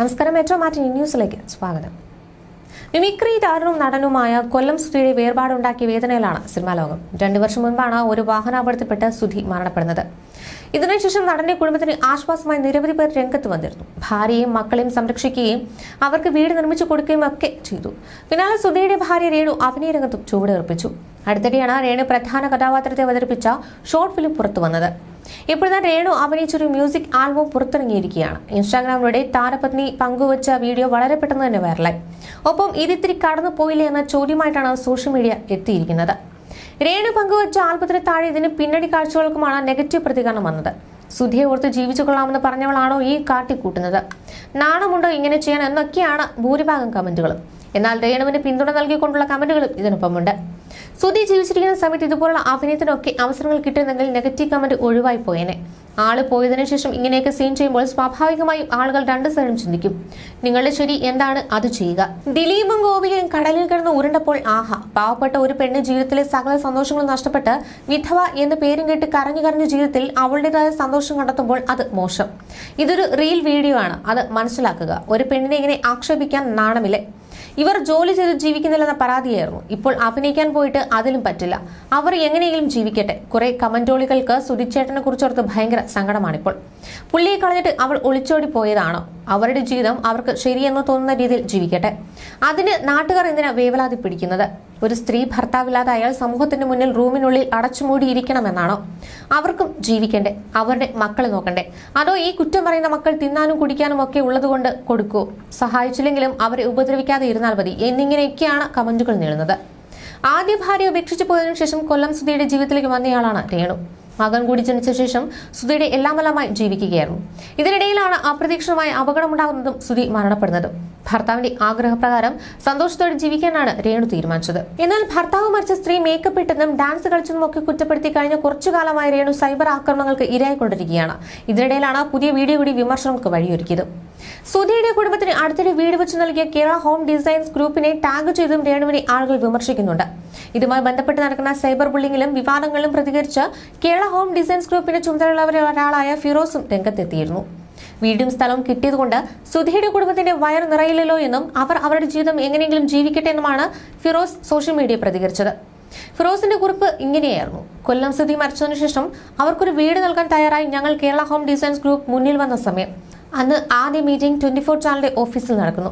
നമസ്കാരം മെട്രോ മാറ്റി ന്യൂസിലേക്ക് സ്വാഗതം. മിമിക്രി താരനും നടനുമായ കൊല്ലം സുധിയുടെ വേർപാടുണ്ടാക്കിയ വേദനയിലാണ് സിനിമാ ലോകം. രണ്ടു വർഷം മുൻപാണ് ഒരു വാഹനാപകടത്തിൽപ്പെട്ട് സുധി മരണപ്പെടുന്നത്. ഇതിനുശേഷം നടന്റെ കുടുംബത്തിന് ആശ്വാസമായി നിരവധി പേർ രംഗത്ത് വന്നിരുന്നു. ഭാര്യയും മക്കളെയും സംരക്ഷിക്കുകയും അവർക്ക് വീട് നിർമ്മിച്ചു കൊടുക്കുകയും ഒക്കെ ചെയ്തു. പിന്നാലെ സുധയുടെ ഭാര്യ രേണു അഭിനയ രംഗത്തും ചുവടുറപ്പിച്ചു. അടുത്തിടെയാണ് രേണു പ്രധാന കഥാപാത്രത്തെ അവതരിപ്പിച്ച ഷോർട്ട് ഫിലിം പുറത്തു വന്നത്. ഇപ്പോഴത്തെ രേണു അഭിനയിച്ചൊരു മ്യൂസിക് ആൽബം പുറത്തിറങ്ങിയിരിക്കുകയാണ്. ഇൻസ്റ്റാഗ്രാമിലൂടെ താരപത്നി പങ്കുവച്ച വീഡിയോ വളരെ പെട്ടെന്ന് തന്നെ വൈറലായി. ഒപ്പം ഇതിത്തിരി കടന്നു പോയില്ലേ എന്ന ചോദ്യമായിട്ടാണ് സോഷ്യൽ മീഡിയ എത്തിയിരിക്കുന്നത്. രേണു പങ്കുവച്ച ആൽബത്തിന് താഴെ ഇതിന് പിന്നണി കാഴ്ചകൾക്കുമാണ് നെഗറ്റീവ് പ്രതികരണം വന്നത്. സുധിയെ ഓർത്ത് ജീവിച്ചു കൊള്ളാമെന്ന് പറഞ്ഞവളാണോ ഈ കാട്ടിക്കൂട്ടുന്നത്? നാണമുണ്ടോ ഇങ്ങനെ ചെയ്യാൻ എന്നൊക്കെയാണ് ഭൂരിഭാഗം കമന്റുകളും. എന്നാൽ രേണുവിന് പിന്തുണ നൽകിക്കൊണ്ടുള്ള കമന്റുകളും ഇതിനൊപ്പമുണ്ട്. സുധി ജീവിച്ചിരിക്കുന്ന സമയത്ത് ഇതുപോലുള്ള അഭിനയത്തിനൊക്കെ അവസരങ്ങൾ കിട്ടുന്നെങ്കിൽ നെഗറ്റീവ് കമന്റ് ഒഴിവായി പോയേനെ. ആൾ പോയതിനു ശേഷം ഇങ്ങനെയൊക്കെ സീൻ ചെയ്യുമ്പോൾ സ്വാഭാവികമായും ആളുകൾ രണ്ട് സൈഡും ചിന്തിക്കും. നിങ്ങളുടെ ശരി എന്താണ്? അത് ചെയ്യുക. ദിലീപും ഗോപികയും കടലിൽ കിടന്ന് ഉരുണ്ടപ്പോൾ ആഹാ പാവപ്പെട്ട ഒരു പെണ്ണ് ജീവിതത്തിലെ സകല സന്തോഷങ്ങളും നഷ്ടപ്പെട്ട് വിധവ എന്ന പേരും കേട്ട് കരഞ്ഞു കരഞ്ഞു ജീവിതത്തിൽ അവളുടേതായ സന്തോഷം കണ്ടെത്തുമ്പോൾ അത് മോശം. ഇതൊരു റീൽ വീഡിയോ ആണ്. അത് മനസ്സിലാക്കുക. ഒരു പെണ്ണിനെ ഇങ്ങനെ ആക്ഷേപിക്കാൻ നാണമില്ലേ? ഇവർ ജോലി ചെയ്ത് ജീവിക്കുന്നില്ലെന്ന പരാതിയായിരുന്നു. ഇപ്പോൾ അഭിനയിക്കാൻ പോയിട്ട് അതിലും പറ്റില്ല. അവർ എങ്ങനെയെങ്കിലും ജീവിക്കട്ടെ. കുറെ കമന്റോളികൾക്ക് സുധിച്ചേട്ടനെ കുറിച്ചോർത്ത് ഭയങ്കര സങ്കടമാണിപ്പോൾ. പുള്ളിയെ കളഞ്ഞിട്ട് അവൾ ഒളിച്ചോടി പോയതാണോ? അവരുടെ ജീവിതം അവർക്ക് ശരിയെന്ന് തോന്നുന്ന രീതിയിൽ ജീവിക്കട്ടെ. അതിന് നാട്ടുകാർ എന്തിനാ വേവലാതി പിടിക്കുന്നത്? ഒരു സ്ത്രീ ഭർത്താവില്ലാതെ അയാൾ സമൂഹത്തിന്റെ മുന്നിൽ റൂമിനുള്ളിൽ അടച്ചുമൂടിയിരിക്കണമെന്നാണോ? അവർക്കും ജീവിക്കണ്ടേ? അവരുടെ മക്കളെ നോക്കണ്ടേ? അതോ ഈ കുറ്റം പറയുന്ന മക്കൾ തിന്നാനും കുടിക്കാനും ഒക്കെ ഉള്ളതുകൊണ്ട് കൊടുക്കൂ? സഹായിച്ചില്ലെങ്കിലും അവരെ ഉപദ്രവിക്കാതെ ഇരുന്നാൽ മതി. എന്നിങ്ങനെയൊക്കെയാണ് കമന്റുകൾ നീളുന്നത്. ആദ്യ ഭാര്യ ഉപേക്ഷിച്ചു പോയതിനു ശേഷം കൊല്ലം സുധിയുടെ ജീവിതത്തിലേക്ക് വന്നയാളാണ് രേണു. മകൻ കൂടി ജനിച്ച ശേഷം സുധിയുടെ എല്ലാമെല്ലാമായി ജീവിക്കുകയായിരുന്നു. ഇതിനിടയിലാണ് അപ്രതീക്ഷിതമായ അപകടമുണ്ടാകുന്നതും സുധി മരണപ്പെടുന്നതും. ഭർത്താവിന്റെ ആഗ്രഹപ്രകാരം സന്തോഷത്തോടെ ജീവിക്കാനാണ് രേണു തീരുമാനിച്ചത്. എന്നാൽ ഭർത്താവ് മരിച്ച സ്ത്രീ മേക്കപ്പ് ഇട്ടെന്നും ഡാൻസ് കളിച്ചെന്നും ഒക്കെ കുറ്റപ്പെടുത്തി കഴിഞ്ഞ കുറച്ചു കാലമായി രേണു സൈബർ ആക്രമണങ്ങൾക്ക് ഇരയായിക്കൊണ്ടിരിക്കുകയാണ്. ഇതിനിടയിലാണ് പുതിയ വീഡിയോ കൂടി വിമർശനങ്ങൾക്ക് വഴിയൊരുക്കിയത്. സുധിയുടെ കുടുംബത്തിന് അടുത്തിടെ വീട് വെച്ച് നൽകിയ കിറ ഹോം ഡിസൈൻസ് ഗ്രൂപ്പിനെ ടാഗ് ചെയ്തും രേണുവിനെ ആളുകൾ വിമർശിക്കുന്നുണ്ട്. ഇതുമായി ബന്ധപ്പെട്ട് നടക്കുന്ന സൈബർ ബുള്ളിങ്ങിലും വിവാദങ്ങളിലും പ്രതികരിച്ച് കേരള ഹോം ഡിസൈൻസ് ഗ്രൂപ്പിന്റെ ചുമതലയുള്ളവരിൽ ഒരാളായ ഫിറോസും രംഗത്തെത്തിയിരുന്നു. വീടും സ്ഥലവും കിട്ടിയതുകൊണ്ട് സുധയുടെ കുടുംബത്തിന്റെ വയർ നിറയില്ലല്ലോ എന്നും അവർ അവരുടെ ജീവിതം എങ്ങനെയെങ്കിലും ജീവിക്കട്ടെ എന്നുമാണ് ഫിറോസ് സോഷ്യൽ മീഡിയ പ്രതികരിച്ചത്. ഫിറോസിന്റെ കുറിപ്പ് ഇങ്ങനെയായിരുന്നു. കൊല്ലം സുധി മരിച്ചതിനു ശേഷം അവർക്കൊരു വീട് നൽകാൻ തയ്യാറായി ഞങ്ങൾ കേരള ഹോം ഡിസൈൻസ് ഗ്രൂപ്പ് മുന്നിൽ വന്ന സമയം. അന്ന് ആദ്യ മീറ്റിംഗ് ട്വന്റി ഫോർ ചാനലിന്റെ ഓഫീസിൽ നടക്കുന്നു.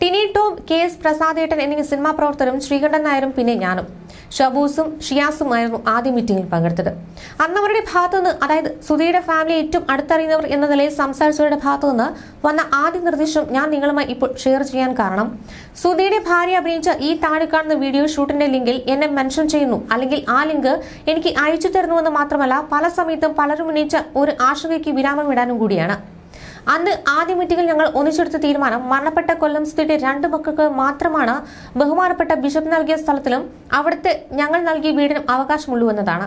ടിനി ടോം കെ എസ് പ്രസാദേട്ടൻ എന്നീ സിനിമാ പ്രവർത്തകരും ശ്രീകണ്ഠൻ നായരും പിന്നെ ഞാനും. ഷബൂസും ഷിയാസുമായിരുന്നു ആദ്യ മീറ്റിംഗിൽ പങ്കെടുത്തത്. അന്നവരുടെ ഭാഗത്തുനിന്ന് അതായത് സുധിയുടെ ഫാമിലി ഏറ്റവും അടുത്തറിയുന്നവർ എന്ന നിലയിൽ സംസാരിച്ചവരുടെ ഭാഗത്തുനിന്ന് വന്ന ആദ്യ നിർദ്ദേശം ഞാൻ നിങ്ങളുമായി ഇപ്പോൾ ഷെയർ ചെയ്യാൻ കാരണം സുധിയുടെ ഭാര്യ അഭിനയിച്ച ഈ താഴെ കാണുന്ന വീഡിയോ ഷൂട്ടിന്റെ ലിങ്കിൽ എന്നെ മെൻഷൻ ചെയ്യുന്നു. അല്ലെങ്കിൽ ആ ലിങ്ക് എനിക്ക് അയച്ചു തരുന്നുവെന്ന് മാത്രമല്ല പല സമയത്തും പലരും ഉന്നയിച്ച ഒരു ആശങ്കയ്ക്ക് വിരാമം ഇടാനും കൂടിയാണ്. അന്ന് ആദ്യ മീറ്റിംഗിൽ ഞങ്ങൾ ഒന്നിച്ചെടുത്ത തീരുമാനം മരണപ്പെട്ട കൊല്ലം സ്ഥിതി രണ്ട് മക്കൾക്ക് മാത്രമാണ് ബഹുമാനപ്പെട്ട ബിഷപ്പ് നൽകിയ സ്ഥലത്തിലും അവിടുത്തെ ഞങ്ങൾ നൽകിയ വീടിനും അവകാശമുള്ളൂ എന്നതാണ്.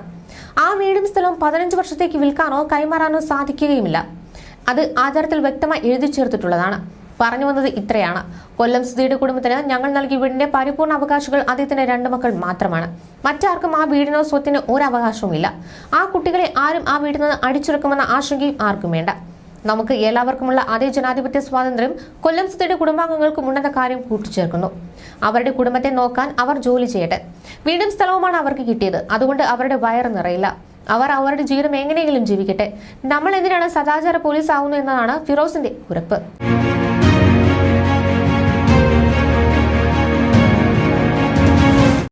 ആ വീടും സ്ഥലവും പതിനഞ്ച് വർഷത്തേക്ക് വിൽക്കാനോ കൈമാറാനോ സാധിക്കുകയുമില്ല. അത് ആചാരത്തിൽ വ്യക്തമായി എഴുതി ചേർത്തിട്ടുള്ളതാണ്. പറഞ്ഞു വന്നത് ഇത്രയാണ്. കൊല്ലം സുധിയുടെ കുടുംബത്തിന് ഞങ്ങൾ നൽകിയ വീടിന്റെ പരിപൂർണ അവകാശികൾ അദ്ദേഹത്തിന്റെ രണ്ട് മക്കൾ മാത്രമാണ്. മറ്റാർക്കും ആ വീടിനോ സ്വത്തിനോ ഒരു അവകാശവുമില്ല. ആ കുട്ടികളെ ആരും ആ വീട്ടിൽ നിന്ന് അടിച്ചിറക്കുമെന്ന ആശങ്കയും ആർക്കും വേണ്ട. നമുക്ക് എല്ലാവർക്കുമുള്ള അതേ ജനാധിപത്യ സ്വാതന്ത്ര്യം കൊല്ലം സ്ഥിതിയുടെ കുടുംബാംഗങ്ങൾക്കും ഉണ്ടെന്ന കാര്യം കൂട്ടിച്ചേർക്കുന്നു. അവരുടെ കുടുംബത്തെ നോക്കാൻ അവർ ജോലി ചെയ്യട്ടെ. വീടും സ്ഥലവുമാണ് അവർക്ക് കിട്ടിയത്. അതുകൊണ്ട് അവരുടെ വയറ് നിറയില്ല. അവർ അവരുടെ ജീവിതം എങ്ങനെയെങ്കിലും ജീവിക്കട്ടെ. നമ്മൾ എന്തിനാണ് സദാചാര പോലീസ് ആവുന്നു എന്നതാണ് ഫിറോസിന്റെ കുറിപ്പ്